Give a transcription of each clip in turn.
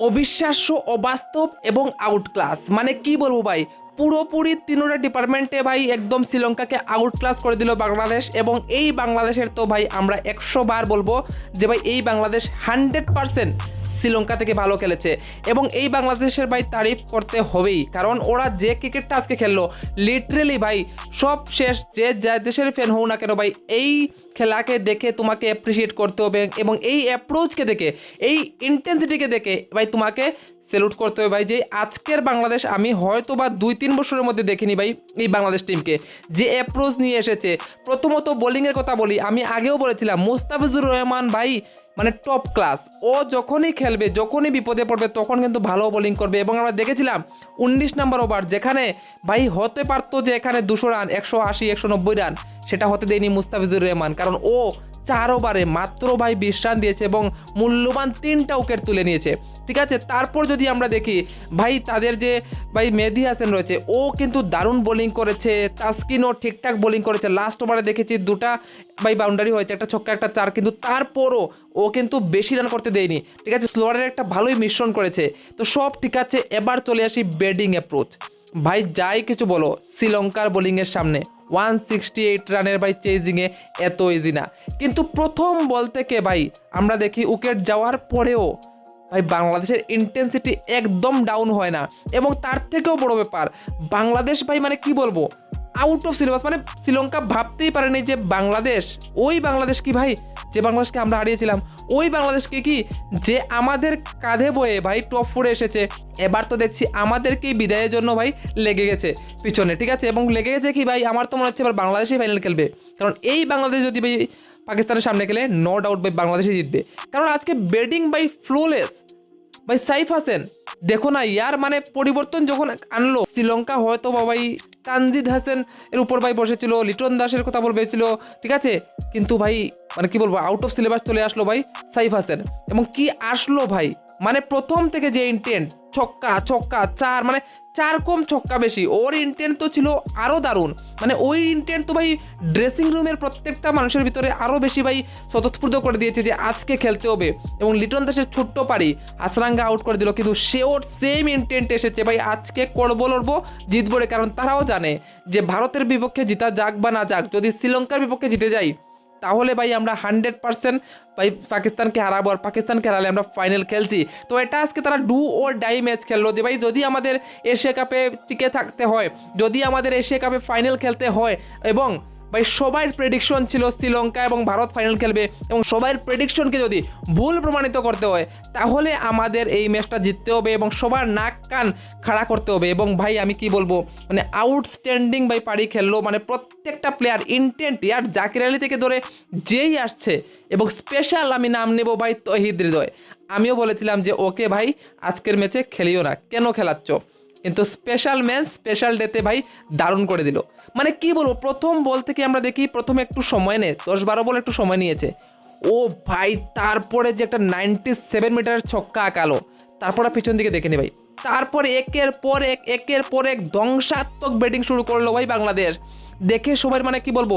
অবিশ্বাস্য, অবাস্তব এবং আউট ক্লাস মানে কি বলব ভাই? পুরোপুরি তিনোটা ডিপার্টমেন্টে ভাই একদম শ্রীলঙ্কাকে আউট ক্লাস করে দিল বাংলাদেশ এবং এই বাংলাদেশের তো ভাই আমরা একশো বার বলব যে ভাই এই বাংলাদেশ হান্ড্রেড পারসেন্ট শ্রীলঙ্কা থেকে ভালো খেলেছে। এবং এই বাংলাদেশের ভাই তারিফ করতে হবেই, কারণ ওরা যে ক্রিকেটটা আজকে খেললো লিটারেলি ভাই, সব শেষ, যে যা দেশের ফ্যান হও না কেন ভাই, এই খেলাকে দেখে তোমাকে অ্যাপ্রিসিয়েট করতে হবে এবং এই অ্যাপ্রোচকে দেখে, এই ইন্টেন্সিটিকে দেখে ভাই তোমাকে সেলুট করতে হবে ভাই, যে আজকের বাংলাদেশ আমি হয়তো বা দুই তিন বছরের মধ্যে দেখিনি ভাই, এই বাংলাদেশ টিমকে যে অ্যাপ্রোচ নিয়ে এসেছে, প্রথমত বোলিংয়ের কথা বলি, আমি আগেও বলেছিলাম, মুস্তাফিজুর রহমান ভাই মানে টপ ক্লাস ও যখনই খেলবে, যখনই বিপদে পড়বে, তখন কিন্তু ভালো বোলিং করবে। এবং আমরা দেখেছিলাম উনিশ নাম্বার ওভার যেখানে ভাই হতে পারতো যে এখানে দুশো রান একশো আশি, একশো নব্বই রান সেটা হতে দেয়নি মুস্তাফিজুর রহমান। কারণ ও চার ওভারে মাত্র ভাই বিশ রান দিয়েছে এবং মূল্যবান তিনটা উইকেট তুলে নিয়েছে। ঠিক আছে? তারপর যদি আমরা দেখি, ভাই তাদের যে ভাই মেহেদি হাসান রয়েছে, ও কিন্তু দারুণ বোলিং করেছে, তাসকিনও ঠিকঠাক বোলিং করেছে। লাস্ট ওভারে দেখেছি দুটা ভাই বাউন্ডারি হয়েছে, একটা ছক্কা, একটা চার, কিন্তু তারপরও ও কিন্তু বেশি রান করতে দেয়নি। ঠিক আছে? স্লোয়ারের একটা ভালোই মিশ্রণ করেছে। তো সব ঠিক আছে, এবার চলে আসি ব্যাটিং অ্যাপ্রোচ ভাই যাই কিছু বলো, শ্রীলঙ্কার বোলিংয়ের সামনে। ওয়ান সিক্সটি এইট রানের ভাই চেজিংয়ে এত ইজি না। কিন্তু প্রথম বল থেকে ভাই, আমরা দেখি উইকেট যাওয়ার পরেও ভাই বাংলাদেশের ইন্টেন্সিটি একদম ডাউন হয় না। এবং তার থেকেও বড় ব্যাপার, বাংলাদেশ ভাই মানে কি বলব? আউট অফ সিলেবাস মানে শ্রীলঙ্কা ভাবতেই পারেনি যে বাংলাদেশ, ওই বাংলাদেশ কি ভাই? যে বাংলাদেশকে আমরা হারিয়েছিলাম, ওই বাংলাদেশকে কি? যে আমাদের কাঁধে বয়ে ভাই টপ ফোরে এসেছে। এবার তো দেখছি আমাদেরকেই বিদায়ের জন্য ভাই লেগে গেছে পিছনে, ঠিক আছে? এবং লেগে গেছে কি ভাই? আমার তো মনে হচ্ছে এবার বাংলাদেশই ফাইনাল খেলবে। কারণ এই বাংলাদেশ যদি ভাই পাকিস্তানের সামনে খেলে নো ডাউট ভাই বাংলাদেশই জিতবে। কারণ আজকে ব্যাটিং বাই ফ্লোলেস ভাই সাইফ হাসেন দেখো না, ইয়ার মানে পরিবর্তন যখন আনলো, শ্রীলঙ্কা হয়তো বা ভাই তানজিদ হাসেন এর উপর ভাই বসেছিল, লিটন দাসের কথা বলবেছিল, ঠিক আছে? কিন্তু ভাই মানে কি বলব আউট অফ সিলেবাস চলে আসলো ভাই সাইফ হাসেন এবং কি আসলো ভাই? মানে প্রথম থেকে যে ইন্টেন্ট ছক্কা ছক্কা, চার মানে চার কম ছক্কা বেশি। ওর ইন্টেন্ট তো ছিল আরও দারুণ। মানে ওই ইন্টেন্ট তো ভাই ড্রেসিং রুমের প্রত্যেকটা মানুষের ভিতরে আরও বেশি ভাই স্বতঃস্ফূর্ত করে দিয়েছে যে আজকে খেলতে হবে। এবং লিটন দাসের ছোট্ট পারি আসরাঙ্গা আউট করে দিল। কিন্তু সে ওর সেম ইন্টেন্ট এসেছে ভাই, আজকে করব, লড়বো, জিতবো রে। কারণ তারাও জানে যে ভারতের বিপক্ষে জিতা যাক বা না যাক, যদি শ্রীলঙ্কার বিপক্ষে জিতে যাই তাহলে ভাই আমরা হান্ড্রেড পার্সেন্ট ভাই পাকিস্তানকে হারাবো আর পাকিস্তানকে হারালে আমরা ফাইনাল খেলছি। তো এটা আজকে তারা ডু ও ডাই ম্যাচ খেললো যে ভাই যদি আমাদের এশিয়া কাপে টিকে থাকতে হয়, যদি আমাদের এশিয়া কাপে ফাইনাল খেলতে হয় এবং ভাই সবার প্রেডিকশন ছিল শ্রীলঙ্কা এবং ভারত ফাইনাল খেলবে এবং সবার প্রেডিকশনকে যদি ভুল প্রমাণিত করতে হয়, তাহলে আমাদের এই ম্যাচটা জিততে হবে এবং সবার নাক কান খাড়া করতে হবে। এবং ভাই, আমি কি বলব মানে আউটস্ট্যান্ডিং ভাই পারি খেললো মানে প্রত্যেকটা প্লেয়ার ইন্টেন্ট আর জাকির আলী থেকে ধরে যেই আসছে এবং স্পেশাল আমি নাম নেব ভাই তহিদ হৃদয়। আমিও বলেছিলাম যে, ওকে ভাই, আজকের ম্যাচে খেলিও না। কেন খেলাচ্ছ? কিন্তু স্পেশাল ম্যান স্পেশাল ডেতে ভাই দারুণ করে দিল। মানে কি বলব, প্রথম বল থেকে আমরা দেখি প্রথমে একটু সময় নেয়, দশ বারো বল একটু সময় নিয়েছে। ও ভাই, তারপরে যে একটা নাইনটি সেভেন মিটারের ছক্কা আঁকালো, তারপরে পিছন দিকে দেখে নি ভাই। তারপরে একের পর এক, একের পর এক ধ্বংসাত্মক ব্যাটিং শুরু করল ভাই বাংলাদেশ। দেখে সবাই মানে কি বলব,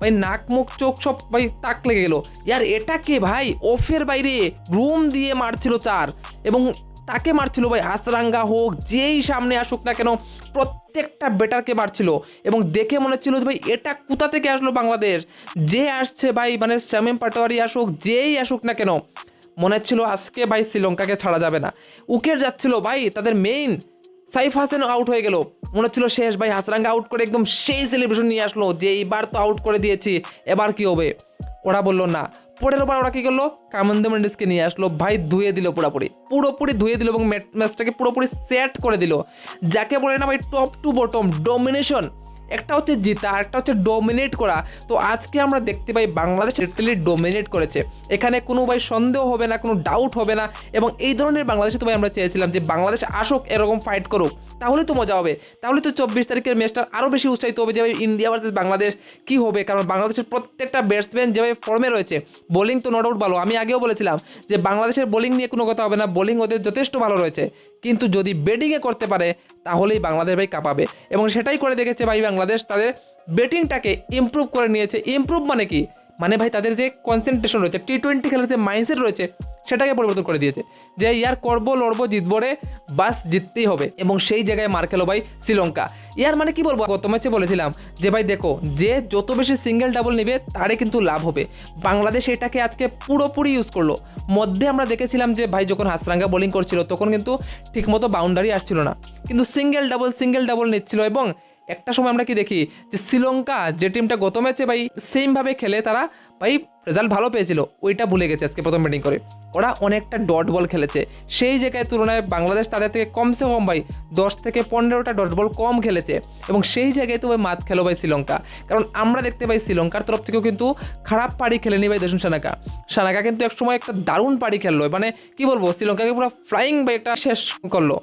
ভাই নাক মুখ চোখ সব ভাই তাক লেগে গেলো। ইয়ার এটা কে ভাই? অফের বাইরে রুম দিয়ে মারছিল চার এবং তাকে মারছিল ভাই আসরাঙ্গা হোক, যেই সামনে আসুক না কেন, প্রত্যেকটা বেটারকে মারছিল। এবং দেখে মনে হচ্ছিল যে ভাই, এটা কোথা থেকে আসলো বাংলাদেশ? যে আসছে ভাই মানে শামিম পাটোয়ারি আসুক, যেই আসুক না কেন, মনে হচ্ছিল আজকে ভাই শ্রীলঙ্কাকে ছাড়া যাবে না। উইকেট যাচ্ছিল, ভাই, তাদের মেইন সাইফ হাসান আউট হয়ে গেল। মনে হচ্ছিল শেষ, ভাই, হাসরাঙ্গা আউট করে একদম সেই সেলিব্রেশন নিয়ে আসলো, যে এইবার তো আউট করে দিয়েছি, এবার কি হবে? ওরা বলল, না পরের ওবার ওরা কি করল? কামন্দে মেন্ডিসকে নিয়ে আসলো, ভাই ধুয়ে দিল পুরোপুরি। পুরোপুরি ধুয়ে দিল এবং ম্যাচটাকে পুরোপুরি সেট করে দিল। যাকে বলে না ভাই টপ টু বটম ডমিনেশন একটা হচ্ছে জিতা, আর একটা হচ্ছে ডোমিনেট করা। তো আজকে আমরা দেখতে পাই বাংলাদেশ লিটারালি ডোমিনেট করেছে। এখানে কোনো ভাই সন্দেহ হবে না, কোনো ডাউট হবে না, এবং এই ধরনের বাংলাদেশে তো ভাই আমরা চেয়েছিলাম যে বাংলাদেশ আসুক, এরকম ফাইট করুক, তাহলে তো মজা হবে। তাহলে তো চব্বিশ তারিখের ম্যাচটা আরও বেশি উৎসাহিত হবে যে ইন্ডিয়া ভার্সেস বাংলাদেশ কি হবে? কারণ বাংলাদেশের প্রত্যেকটা ব্যাটসম্যান যেভাবে ফর্মে রয়েছে বোলিং তো নো ডাউট ভালো। আমি আগেও বলেছিলাম যে বাংলাদেশের বোলিং নিয়ে কোনো কথা হবে না বোলিং ওদের যথেষ্ট ভালো রয়েছে। কিন্তু যদি ব্যাটিংয়ে করতে পারে তাহলেই বাংলাদেশ ভাই কাঁপাবে। এবং সেটাই করে দেখেছে ভাই বাংলাদেশ, তাদের ব্যাটিংটাকে ইম্প্রুভ করে নিয়েছে। ইম্প্রুভ মানে কি? মানে ভাই তাদের যে কনসেন্ট্রেশন রয়েছে টি টোয়েন্টি খেলার যে মাইন্ডসেট রয়েছে, সেটাকে পরিবর্তন করে দিয়েছে। যে ইয়ার করব, লড়বো, জিতবো রে, বাস জিততেই হবে। এবং সেই জায়গায় মার খেলো ভাই শ্রীলঙ্কা। ইয়ার মানে কি বলব? গত ম্যাচে বলেছিলাম যে ভাই দেখো, যে যত বেশি সিঙ্গেল ডাবল নেবে, তারে কিন্তু লাভ হবে। বাংলাদেশ এটাকে আজকে পুরোপুরি ইউজ করল। মধ্যে আমরা দেখেছিলাম যে ভাই যখন হাসরাঙ্গা বোলিং করছিল, তখন কিন্তু ঠিকমতো বাউন্ডারি আসছিল না। কিন্তু সিঙ্গেল ডাবল সিঙ্গেল ডাবল নিচ্ছিল এবং একটা সময় আমরা কি দেখি যে শ্রীলঙ্কা যে টিমটা গত ম্যাচে ভাই সেমভাবে খেলে, তারা ভাই রেজাল্ট ভালো পেয়েছিল। ওইটা ভুলে গেছে আজকে প্রথম ব্যাটিং করে। ওরা অনেকটা ডট বল খেলেছে। সেই জায়গায় তুলনায় বাংলাদেশ তাদের থেকে কমসে কম ভাই দশ থেকে পনেরোটা ডট বল কম খেলেছে। এবং সেই জায়গায় তো ভাই মাত খেলো ভাই শ্রীলঙ্কা। কারণ আমরা দেখতে পাই শ্রীলঙ্কার তরফ থেকেও কিন্তু খারাপ পাড়ি খেলেনি ভাই দেশুন সানাকা। সানাকা কিন্তু একসময় একটা দারুণ পাড়ি খেললো। মানে কি বলব, শ্রীলঙ্কাকে পুরো ফ্লাইং ভাই এটা শেষ করল।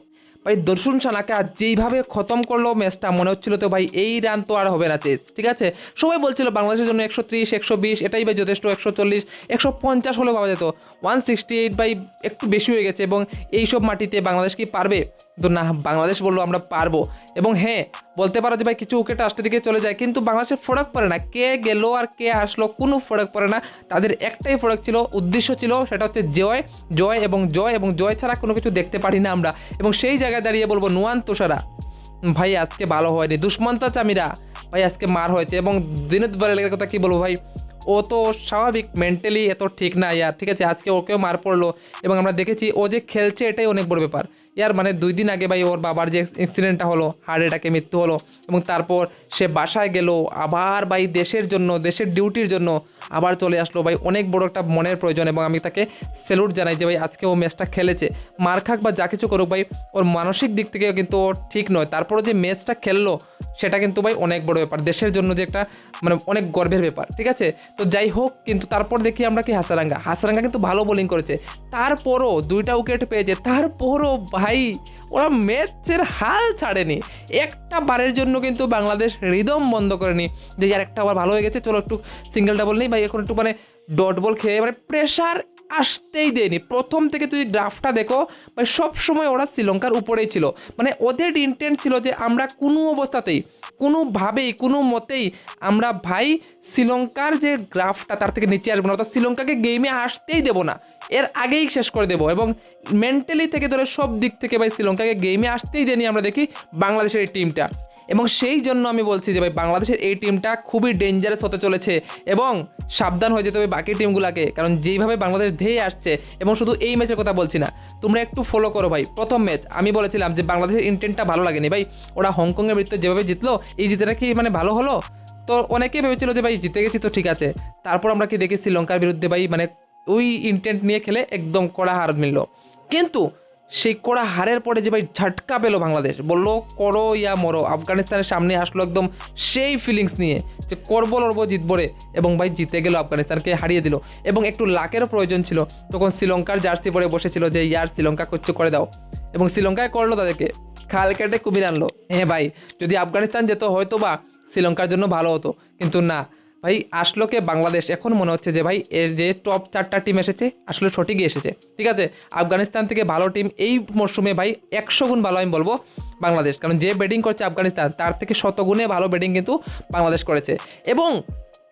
ভাই, দর্শন সানাকে আর যেইভাবে খতম করল ম্যাচটা, মনে হচ্ছিল তো ভাই, এই রান তো আর হবে না চেস, ঠিক আছে? সবাই বলছিল বাংলাদেশের জন্য একশো ত্রিশ, একশো বিশ, এটাই ভাই যথেষ্ট, একশো চল্লিশ, একশো পঞ্চাশ হলেও পাওয়া যেত। ওয়ান সিক্সটি এইট ভাই, একটু বেশি হয়ে গেছে এবং এইসব মাটিতে বাংলাদেশ কি পারবে? তো না, বাংলাদেশ বলল আমরা পারব। এবং হ্যাঁ বলতে পারো যে ভাই কিছু উইকেট আসতে দিকে চলে যায়, কিন্তু বাংলাদেশের ফরক পড়ে না। কে গেল আর কে আসলো, কোনো ফরক পড়ে না। তাদের একটাই ফরক ছিল, উদ্দেশ্য ছিল, সেটা হচ্ছে জয় জয় এবং জয় এবং জয় ছাড়া কোনো কিছু দেখতে পারি না আমরা। এবং সেই জায়গায় দাঁড়িয়ে বলব, নুয়ান তুষারা, ভাই আজকে ভালো হয়নি দুষ্মন্তা চামিরা, ভাই আজকে মার হয়েছে। এবং দিনের বারের কথা কী বলব ভাই, ও তো স্বাভাবিক মেন্টালি এত ঠিক না, ইয়ার, ঠিক আছে? আজকে ওকেও মার পড়ল। এবং আমরা দেখেছি, ও যে খেলছে, এটাই অনেক বড় ব্যাপার। ইয়ার মানে দুই দিন আগে ভাই ওর বাবার যে অ্যাক্সিডেন্টটা হলো হার্ট অ্যাটাকে মৃত্যু হলো এবং তারপর সে বাসায় গেল, আবার ভাই দেশের জন্য, দেশের ডিউটির জন্য আবার চলে আসলো। ভাই অনেক বড় একটা মনের প্রয়োজন এবং আমি তাকে স্যালুট জানাই যে ভাই আজকে ও ম্যাচটা খেলেছে। মার খাক বা যা কিছু করুক ভাই, ওর মানসিক দিক থেকে কিন্তু ও ঠিক নয়। তারপরও যে ম্যাচটা খেললো, সেটা কিন্তু ভাই অনেক বড় ব্যাপার। দেশের জন্য যে একটা মানে অনেক গর্বের ব্যাপার, ঠিক আছে? তো যাই হোক, কিন্তু তারপর দেখি আমরা কি হাসারাঙ্গা। হাসারাঙ্গা কিন্তু ভালো বোলিং করেছে। তারপরও দুইটা উইকেট পেয়েছে। তারপরও ওরা ম্যাচের হাল ছাড়েনি। একটা বারের জন্য কিন্তু বাংলাদেশ রিদম বন্ধ করেনি। যে আর একটা আবার ভালো হয়ে গেছে, চলো একটু সিঙ্গেল ডাবল নেই ভাই, এখন একটু মানে ডট বল খেয়ে মানে প্রেশার আসতেই দেয়নি। প্রথম থেকে তুই গ্রাফটা দেখো ভাই সব সময় ওরা শ্রীলঙ্কার উপরেই ছিল। মানে ওদের ইন্টেন্ট ছিল যে আমরা কোনো অবস্থাতেই, কোনোভাবেই, কোনো মতেই আমরা ভাই শ্রীলঙ্কার যে গ্রাফটা তার থেকে নিচে আসব না, অর্থাৎ শ্রীলঙ্কাকে গেমে আসতেই দেবো না। এর আগেই শেষ করে দেবো এবং মেন্টালি থেকে ধরে সব দিক থেকে ভাই শ্রীলঙ্কাকে গেমে আসতেই দেয়নি আমরা দেখি বাংলাদেশের এই টিমটা এবং সেই জন্য আমি বলছি যে ভাই, বাংলাদেশের এই টিমটা খুবই ডেঞ্জারাস হতে চলেছে এবং সাবধান হয়ে যেতে হবে বাকি টিমগুলোকে কারণ যেইভাবে বাংলাদেশ ধেয়ে আসছে এবং শুধু এই ম্যাচের কথা বলছি না, তোমরা একটু ফলো করো ভাই। প্রথম ম্যাচ আমি বলেছিলাম যে বাংলাদেশের ইন্টেন্টটা ভালো লাগেনি। ভাই, ওরা হংকংয়ের বিরুদ্ধে যেভাবে জিতলো, এই জিতেটা কি মানে ভালো হলো? তো অনেকেই ভেবেছিল যে ভাই, জিতে গেছি তো ঠিক আছে। তারপর আমরা কি দেখি শ্রীলঙ্কার বিরুদ্ধে ভাই মানে ওই ইন্টেন্ট নিয়ে খেলে একদম কড়া হার মিলল। কিন্তু সেই কড়া হারের পরে যে ভাই ঝটকা পেল বাংলাদেশ, বলল, করো ইয়া মরো। আফগানিস্তানের সামনে আসলো একদম সেই ফিলিংস নিয়ে যে করব, লড়বো, জিতবো রে। এবং ভাই জিতে গেল, আফগানিস্তানকে হারিয়ে দিল। এবং একটু লাকেরও প্রয়োজন ছিল। তখন শ্রীলঙ্কার জার্সি পরে বসেছিল যে, ইয়ার শ্রীলঙ্কা করছে করে দাও। এবং শ্রীলঙ্কায় করল তাদেরকে। খাল কেটে কুমির আনলো। হ্যাঁ ভাই, যদি আফগানিস্তান যেত হয়তো বা শ্রীলঙ্কার জন্য ভালো হতো। কিন্তু না ভাই আসলো কে বাংলাদেশ। এখন মনে হচ্ছে যে, ভাই, এর যে টপ চারটা টিম এসেছে, আসলে সঠিকই এসেছে। ঠিক আছে? আফগানিস্তান থেকে ভালো টিম এই মরশুমে, ভাই, একশো গুণ ভালো আমি বলব বাংলাদেশ। কারণ যে ব্যাটিং করছে আফগানিস্তান, তার থেকে শতগুণে ভালো ব্যাটিং কিন্তু বাংলাদেশ করেছে। এবং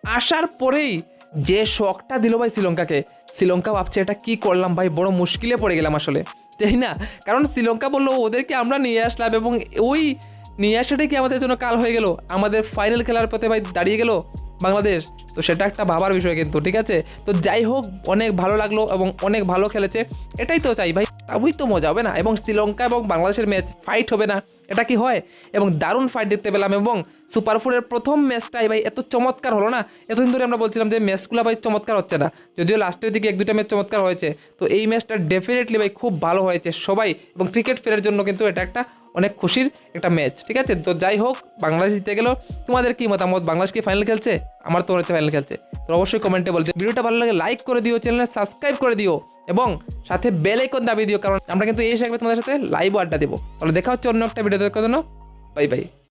আসার পরেই যে শখটা দিল, ভাই, শ্রীলঙ্কাকে, শ্রীলঙ্কা ভাবছে, এটা কি করলাম, ভাই? বড় মুশকিলে পড়ে গেলাম আসলে। তাই না? কারণ শ্রীলঙ্কা বলল, ওদেরকে আমরা নিয়ে আসলাম এবং ওই নিয়ে আসাটাই কি আমাদের জন্য কাল হয়ে গেল? আমাদের ফাইনাল খেলার পথে, ভাই, দাঁড়িয়ে গেল? বাংলাদেশ। তো সেটা একটা ভাবার বিষয় কিন্তু, ঠিক আছে? তো যাই হোক, অনেক ভালো লাগল এবং অনেক ভালো খেলেছে। এটাই তো চাই ভাই তবেই তো মজা হবে না? এবং শ্রীলঙ্কা এবং বাংলাদেশের ম্যাচ ফাইট হবে না? এটা কি হয়? এবং দারুণ ফাইট দেখতে পেলাম এবং সুপার ফোরের প্রথম ম্যাচটাই ভাই এত চমৎকার হলো না? এতদিন ধরে আমরা বলছিলাম যে ম্যাচগুলো ভাই চমৎকার হচ্ছে না। যদিও লাস্টের দিকে এক দুটা ম্যাচ চমৎকার হয়েছে। তো এই ম্যাচটা ডেফিনেটলি ভাই খুব ভালো হয়েছে সবাই এবং ক্রিকেট ফেরার জন্য কিন্তু এটা একটা অনেক খুশির একটা ম্যাচ ঠিক আছে? তো যাই হোক, বাংলাদেশ জিতে গেল। তোমাদের কি মতামত? বাংলাদেশ কি ফাইনাল খেলছে? আমার তো হচ্ছে ফাইনাল খেলছে। তো অবশ্যই কমেন্টে বলতে, ভিডিওটা ভালো লাগে লাইক করে দিও চ্যানেলে সাবস্ক্রাইব করে দিও, এবং সাথে বেল আইকন দাবিয়ে দিও, কারণ আমরা কিন্তু এই হিসাবে তোমাদের সাথে লাইভ আড্ডা দেবো। তাহলে দেখা হচ্ছে অন্য একটা ভিডিও দেখার জন্য বাই বাই